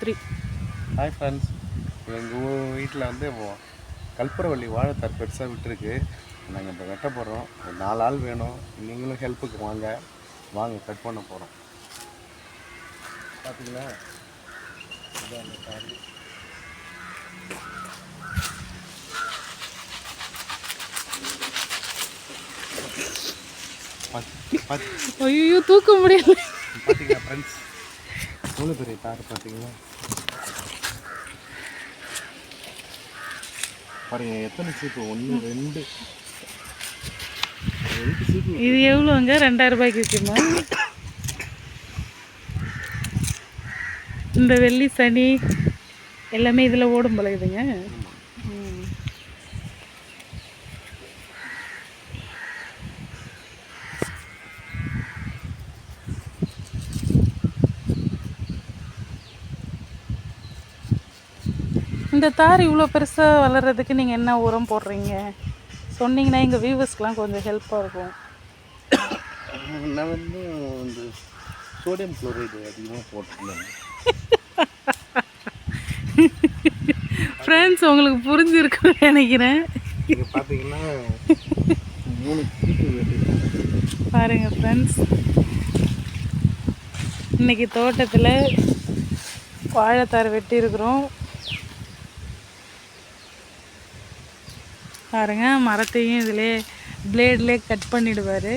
Three hi friends எங்கள் வீட்டில் வந்து கல்பூரவள்ளி வாழைத்தார் பெருசாக விட்டுருக்கு. நாங்கள் இப்போ வெட்ட போகிறோம் ஒரு நாலு ஆள் வேணும். நீங்களும் ஹெல்ப்புக்கு வாங்க. வாங்க கட் பண்ண போகிறோம் பார்த்தீங்களா அந்த பாத்து- ஐயோ தூக்க முடியல. பார்த்தீங்களா ஃப்ரெண்ட்ஸ் எவ்வளோ பெரிய தார் பார்த்தீங்களா? பாருங்க எத்தனை சீப்பு ஒன்று ரெண்டு. ரெண்டு சீப்பு இது எவ்வளோங்க ரெண்டாயிரம் ரூபாய்க்கு இருக்குமா இந்த வெள்ளி சனி எல்லாமே இதில் ஓடும் போல இந்த தார் இவ்வளோ பெருசாக வளர்கிறதுக்கு நீங்கள் என்ன உரம் போடுறீங்க? சொன்னீங்கன்னா எங்கள் வியூவர்ஸ்க்கெலாம் கொஞ்சம் ஹெல்ப்பாக இருக்கும். நான் வந்து இந்த சோடியம் குளோரைடு அதிகமாக போட்டிருந்தேன். ஃப்ரெண்ட்ஸ் உங்களுக்கு புரிஞ்சிருக்குன்னு நினைக்கிறேன். பார்த்தீங்கன்னா மூணு சீப்பு வெட்டிருக்கேன். பாருங்க ஃப்ரெண்ட்ஸ் இன்னைக்கு தோட்டத்தில் வாழைத்தார் வெட்டியிருக்கிறோம். பாருங்கள் மரத்தையும் இதிலே பிளேட்லேயே கட் பண்ணிடுவார்.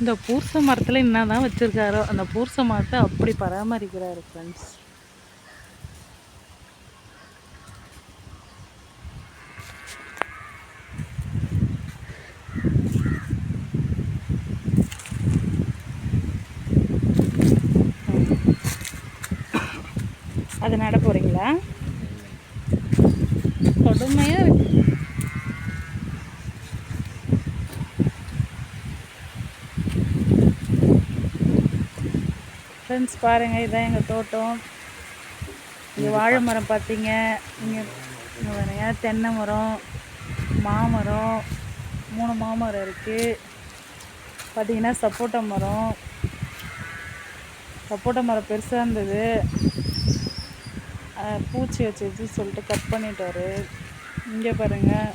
இந்த பூர்ச மரத்தில் என்ன தான் வச்சுருக்காரோ அந்த பூர்ச மரத்தை அப்படி பராமரிக்கிறாரு ஃப்ரெண்ட்ஸ் அது நட போகிறீங்களா கொடுமையாக இருக்கு. ஃப்ரெண்ட்ஸ் பாருங்கள் இதான் எங்கள் தோட்டம். இங்கே வாழை மரம் பார்த்தீங்க இங்கே தென்னை மரம் மாமரம் மூணு மாமரம் இருக்குது பார்த்தீங்கன்னா சப்போட்டா மரம். சப்போட்டா மரம் பெருசாக இருந்தது. பூச்சி வச்சிருச்சு சொல்லிட்டு கட் பண்ணிட்டாரு. இங்கே பாருங்கள்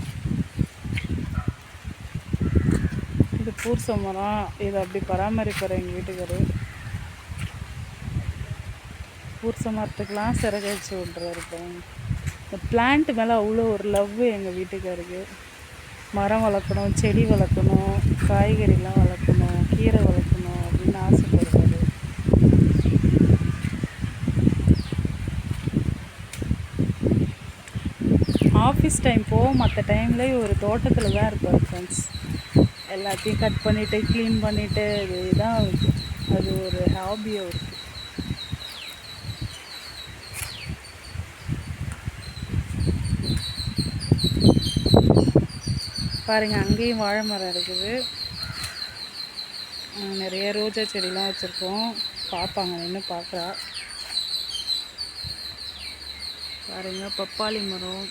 இது பூச மரம். இதை அப்படி பராமரிப்பார் எங்கள் வீட்டுக்காரு. பூச மரத்துக்கெலாம் சிறகு வச்சு விட்றாரு பாருங்க. இந்த பிளான்ட் மேலே அவ்வளோ ஒரு லவ் எங்கள் வீட்டுக்காருக்கு. மரம் வளர்க்கணும் செடி வளர்க்கணும் காய்கறிலாம் வளர்க்கணும் கீரை வளர்க்கணும் அப்படின்னு ஆசைப்படுறாரு ஆஃபீஸ் டைம் போகும். மற்ற டைம்லேயே ஒரு தோட்டத்தில் தான் இருப்பார் ஃப்ரெண்ட்ஸ் எல்லாத்தையும் கட் பண்ணிவிட்டு க்ளீன் பண்ணிவிட்டு இதுதான் அது. ஒரு ஹாபியாக இருக்குது பாருங்கள் அங்கேயும் வாழை மரம் இருக்குது. நிறைய ரோஜா செடிலாம் வச்சுருக்கோம். பார்ப்பாங்க நின்று பார்க்குறா பாருங்கள் பப்பாளி மரம்.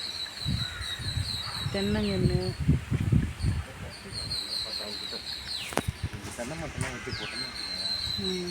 தென்னங்கன்று. தென்னை மரத்தெல்லாம் வெட்டி போட்டோம்னா